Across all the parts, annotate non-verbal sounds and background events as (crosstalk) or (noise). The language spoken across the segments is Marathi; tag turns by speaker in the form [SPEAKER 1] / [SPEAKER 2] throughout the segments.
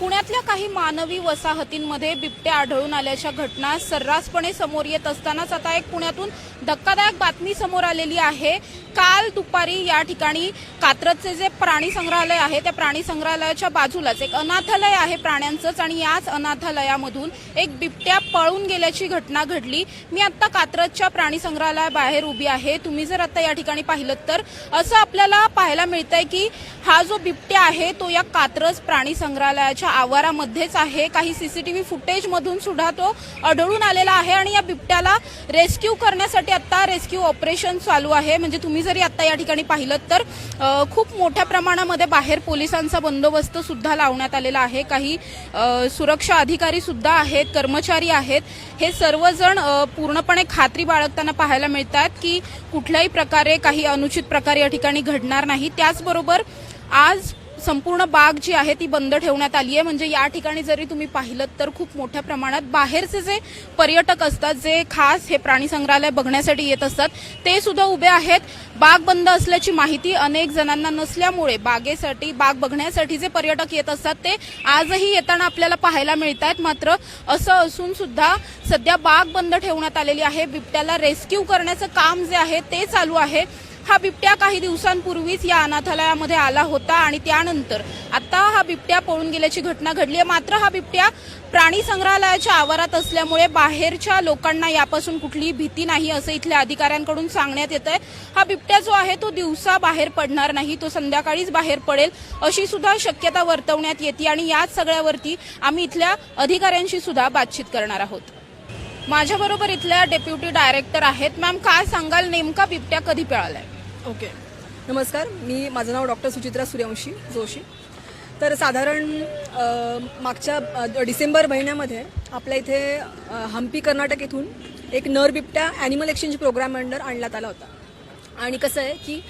[SPEAKER 1] पुण्यातल्या काही मानवी वसाहतींमध्ये बिबट्या आढळून आल्याच्या घटना सर्रासपणे समोर येत असतानाच आता एक पुण्यातून धक्कादायक बातमी समोर आलेली आहे. काल दुपारी या ठिकाणी कात्रजचे जे प्राणी संग्रहालय आहे त्या प्राणी संग्रहालयाच्या बाजूलाच एक अनाथालय आहे प्राण्यांचंच आणि याच अनाथालयामधून एक बिबट्या पळून गेल्याची घटना घडली. मी आता कात्रजच्या प्राणी संग्रहालयाबाहेर उभी आहे. तुम्ही जर आता या ठिकाणी पाहिलं तर असं आपल्याला पाहायला मिळतंय की हा जो बिबट्या आहे तो या कात्रज प्राणी संग्रहालयाच्या आवारामध्येच आहे. काही सीसीटीव्ही फुटेज मधून सुद्धा तो आढळून आलेला आहे आणि या बिबट्याला रेस्क्यू करण्यासाठी आता रेस्क्यू ऑपरेशन चालू आहे. म्हणजे तुम्ही जरी आता या ठिकाणी पाहिलं तर खूप मोठ्या प्रमाणामध्ये बाहेर पोलिसांचा बंदोबस्त सुद्धा लावण्यात आलेला आहे. काही सुरक्षा अधिकारी सुद्धा आहेत कर्मचारी आहेत. हे सर्वजण पूर्णपणे खात्री बाळगताना पाहायला मिळतात की कुठल्याही प्रकारे काही अनुचित प्रकार या ठिकाणी घडणार नाही. त्याचबरोबर आज संपूर्ण बाग जी आहे ती बंद ठेवण्यात आली आहे. म्हणजे या ठिकाणी जरी तुम्ही पाहिलं तर खूप मोठ्या प्रमाणात बाहेरचे जे पर्यटक असतात जे खास हे प्राणी संग्रहालय बघण्यासाठी येत असतात ते सुद्धा उभे आहेत. बाग बंद असल्याची माहिती अनेक जणांना नसल्यामुळे बागेसाठी बाग बघण्यासाठी जे पर्यटक येत असतात ते आजही येताना आपल्याला पाहायला मिळतात मात्र असं असून सुद्धा सध्या बाग बंद ठेवण्यात आलेली आहे. बिबट्याला रेस्क्यू करण्याचं काम जे आहे ते चालू आहे. हा बिबट्या काही दिवसांपूर्वीच या अनाथालयामध्ये आला होता आणि त्यानंतर आता हा बिबट्या पळून गेल्याची घटना घडली आहे मात्र हा बिबट्या प्राणी संग्रहालयाच्या आवारात असल्यामुळे बाहेरच्या लोकांना यापासून कुठलीही भीती नाही असं इथल्या अधिकाऱ्यांकडून सांगण्यात येत आहे हा बिबट्या जो आहे तो दिवसा बाहेर पडणार नाही तो संध्याकाळीच बाहेर पडेल अशी सुद्धा शक्यता वर्तवण्यात येते आणि याच सगळ्यावरती आम्ही इथल्या अधिकाऱ्यांशी सुद्धा बातचीत करणार आहोत. माझ्याबरोबर इथल्या डेप्युटी डायरेक्टर आहेत. मॅम काय सांगाल? नेमका बिबट्या कधी पिळालाय?
[SPEAKER 2] ओके. नमस्कार. मी माझं नाव डॉक्टर सुचित्रा सूर्यवंशी जोशी. तर साधारण मागच्या डिसेंबर महिन्यामध्ये आपल्या इथे हम्पी कर्नाटक येथून एक नर बिबट्या ॲनिमल एक्सचेंज प्रोग्राम अंडर आणण्यात आला होता. आणि कसं आहे की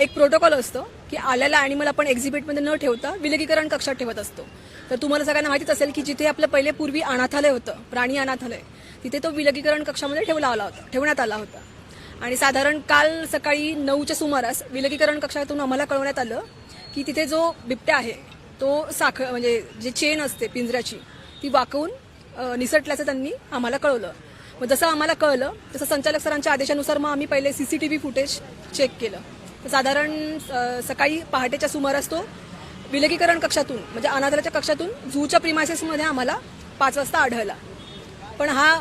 [SPEAKER 2] एक प्रोटोकॉल असतो की आलेला ॲनिमल आपण एक्झिबिटमध्ये न ठेवता विलगीकरण कक्षात ठेवत असतो. तर तुम्हाला सगळ्यांना माहितीच असेल की जिथे आपलं पहिले पूर्वी अनाथालय होतं प्राणी अनाथालय तिथे तो विलगीकरण कक्षामध्ये ठेवला आला होता ठेवण्यात आला होता. आणि साधारण काल सकाळी नऊच्या सुमारास विलगीकरण कक्षातून आम्हाला कळवण्यात आलं की तिथे जो बिबट्या आहे तो साख म्हणजे जे चेन असते पिंजऱ्याची ती वाकवून निसटल्याचं त्यांनी आम्हाला कळवलं. मग जसं आम्हाला कळलं तसं संचालक सरांच्या आदेशानुसार मग आम्ही पहिले सीसीटीव्ही फुटेज चेक केलं. तर साधारण सकाळी पहाटेच्या सुमारास तो विलगीकरण कक्षातून म्हणजे अनादराच्या कक्षातून झूच्या प्रिमायसेसमध्ये आम्हाला पाच वाजता आढळला. पण हा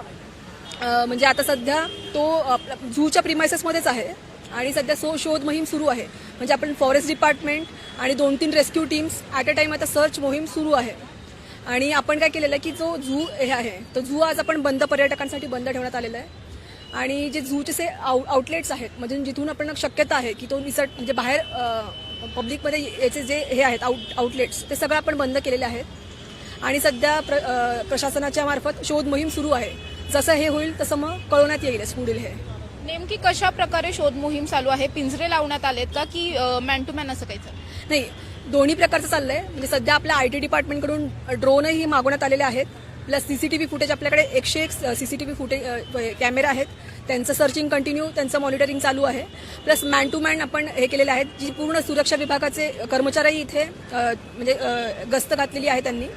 [SPEAKER 2] म्हणजे आता सध्या तो झूच्या प्रिमायसेसमध्येच आहे आणि सध्या सो शोध मोहीम सुरू आहे. म्हणजे आपण फॉरेस्ट डिपार्टमेंट आणि दोन तीन rescue teams at a time आता सर्च मोहीम सुरू आहे. आणि आपण काय केलेलं आहे की जो झू हे आहे तो झू आज आपण बंद पर्यटकांसाठी बंद ठेवण्यात आलेला आहे. आणि जे झूचे जे आउ आउटलेट्स आहेत म्हणजे जिथून आपण शक्यता आहे की तो निसट म्हणजे बाहेर पब्लिकमध्ये याचे जे हे आहेत आउट आउटलेट्स ते सगळं आपण बंद केलेले आहेत. आणि सध्या प्र प्रशासनाच्या मार्फत शोध मोहीम सुरू आहे. जसं हे होईल तसं मग कळवण्यात येईलच पुढील हे.
[SPEAKER 1] नेमकी कशा प्रकारे शोध मोहीम चालू आहे? पिंजरे लावण्यात आलेत का की मॅन टू मॅन असं काही
[SPEAKER 2] नाही दोन्ही प्रकारचं चाललंय. म्हणजे सध्या आपल्या आय टी डिपार्टमेंटकडून ड्रोनही मागवण्यात आलेले आहेत. प्लस सीसीटीव्ही फुटेज आपल्याकडे एकशे एक सीसीटीव्ही फुटेज कॅमेरा आहेत. त्यांचं सर्चिंग कंटिन्यू त्यांचं मॉनिटरिंग चालू आहे. प्लस मॅन टू मॅन आपण हे केलेले आहेत जी पूर्ण सुरक्षा विभागाचे कर्मचारी इथे म्हणजे गस्त घातलेली आहे त्यांनी.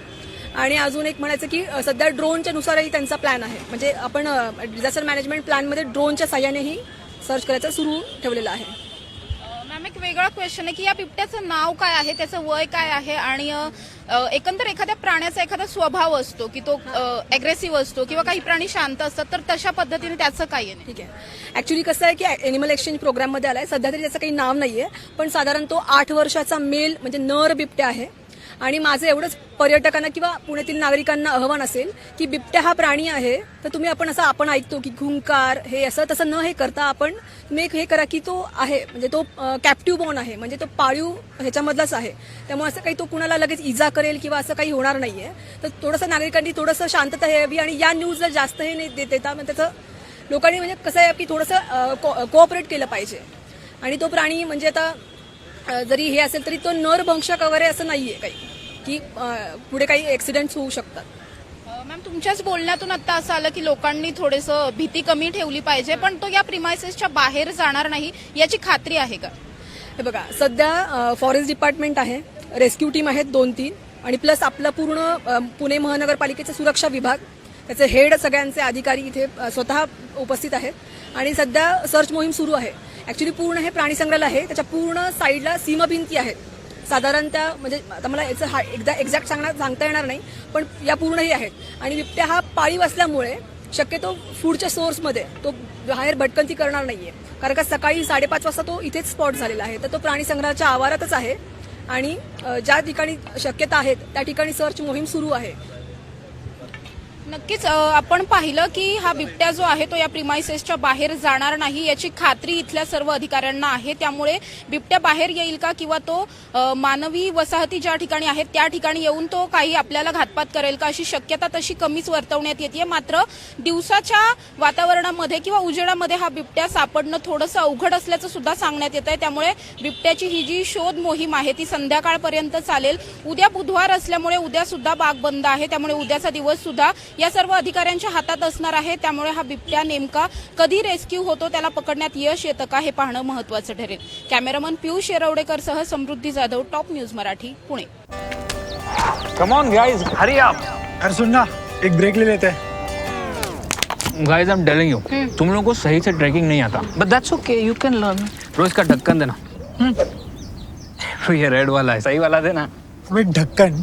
[SPEAKER 2] आणि अजून एक म्हणायचं की सध्या ड्रोनच्या नुसारही त्यांचा प्लॅन आहे. म्हणजे आपण डिझास्टर मॅनेजमेंट प्लॅनमध्ये ड्रोनच्या साह्यानेही सर्च करायचं सुरू ठेवलेलं आहे.
[SPEAKER 1] मॅम एक वेगळा क्वेश्चन आहे की या बिबट्याचं नाव काय आहे? त्याचं वय काय आहे? आणि एकंदर एखाद्या प्राण्याचा एखादा स्वभाव असतो की तो अग्रेसिव्ह असतो किंवा काही प्राणी शांत असतात तर तशा पद्धतीने त्याचं काय आहे?
[SPEAKER 2] ठीक आहे. ऍक्च्युली कसं आहे की एनिमल एक्सचेंज प्रोग्राममध्ये आलाय. सध्या तरी त्याचं काही नाव नाहीये. पण साधारण तो आठ वर्षाचा मेल म्हणजे नर बिबट्या आहे. आणि माझं एवढंच पर्यटकांना किंवा पुण्यातील नागरिकांना आव्हान असेल की बिबट्या हा प्राणी आहे तर तुम्ही आपण असं आपण ऐकतो की घुंकार हे असं तसं न हे करता आपण तुम्ही एक हे करा की तो आहे म्हणजे तो कॅप्टिव्ह बॉन आहे म्हणजे तो पाळीव ह्याच्यामधलाच आहे. त्यामुळे असं काही तो कुणाला लगेच इजा करेल किंवा असं काही होणार नाहीये. तर थोडंसं नागरिकांनी थोडंसं शांतता यावी आणि या न्यूजला जास्त हे नाही देत देता म्हणजे त्याचं लोकांनी म्हणजे कसं आहे की थोडंसं कोऑपरेट केलं पाहिजे. आणि तो प्राणी म्हणजे आता जरी हे असेल तरी तो नर भंशक वगैरे असं नाहीये काही. की पुढे काही ऍक्सिडेंट होऊ शकतात.
[SPEAKER 1] मॅम तुमच्याच बोलण्यातून आता असं आलं की लोकांनी थोडंसं भीती कमी ठेवली पाहिजे पण तो या प्रिमायसेसच्या बाहेर जाणार नाही याची खात्री आहे का?
[SPEAKER 2] हे बघा सध्या फॉरेस्ट डिपार्टमेंट आहे रेस्क्यू टीम आहेत दोन तीन आणि प्लस आपलं पूर्ण पुणे महानगरपालिकेचा सुरक्षा विभाग त्याचे हेड सगळ्यांचे अधिकारी इथे स्वतः उपस्थित आहेत. आणि सध्या सर्च मोहीम सुरू आहे. ॲक्च्युली पूर्ण हे प्राणी संग्रहालय आहे त्याच्या पूर्ण साईडला सीमभिंती आहेत. साधारणतः म्हणजे आता मला याचं हा एकदा एक्झॅक्ट सांगणार सांगता येणार नाही पण या पूर्णही आहेत. आणि बिबट्या हा पाळीव असल्यामुळे शक्यतो फूडच्या सोर्समध्ये तो बाहेर भटकंती करणार नाहीये. कारण का सकाळी साडेपाच वाजता तो इथेच स्पॉट झालेला आहे. तर तो प्राणी संग्रहाच्या आवारातच आहे. आणि ज्या ठिकाणी शक्यता आहेत त्या ठिकाणी सर्च मोहीम सुरू आहे.
[SPEAKER 1] नक्कीच आपण पाहिलं की हा बिबट्या जो आहे तो या प्रिमायसेसच्या बाहेर जाणार नाही याची खात्री इथल्या सर्व अधिकाऱ्यांना आहे. त्यामुळे बिबट्या बाहेर येईल का किंवा तो मानवी वसाहती ज्या ठिकाणी आहेत त्या ठिकाणी येऊन तो काही आपल्याला घातपात करेल का अशी शक्यता तशी कमीच वर्तवण्यात येते. मात्र दिवसाच्या वातावरणामध्ये किंवा उजेडामध्ये हा बिबट्या सापडणं थोडंसं अवघड असल्याचं सुद्धा सांगण्यात येत आहे त्यामुळे बिबट्याची ही जी शोध मोहीम आहे ती संध्याकाळपर्यंत चालेल. उद्या बुधवार असल्यामुळे उद्या सुद्धा बाग बंद आहे. त्यामुळे उद्याचा दिवस सुद्धा या सर्व अधिकाऱ्यांच्या हातात असणार आहे. त्यामुळे हा बिबट्या नेमका कधी रेस्क्यू होतो त्याला पकडण्यात यश येतं का हे पाहणं महत्वाचं ठरेल. कॅमेरामन पियुष येरवडेकर सह Samruddhi Jadhav top news Marathi Pune.
[SPEAKER 3] Come on guys hurry up
[SPEAKER 4] अरे सुन ना एक ब्रेक ले लेते. हैं
[SPEAKER 3] guys I am telling you तुम लोगों को सही से ट्रैकिंग नहीं आता. But that's okay you can learn रोज का ढक्कन देना. तो (laughs) ये रेड वाला है. सही वाला देना.
[SPEAKER 4] ढक्कन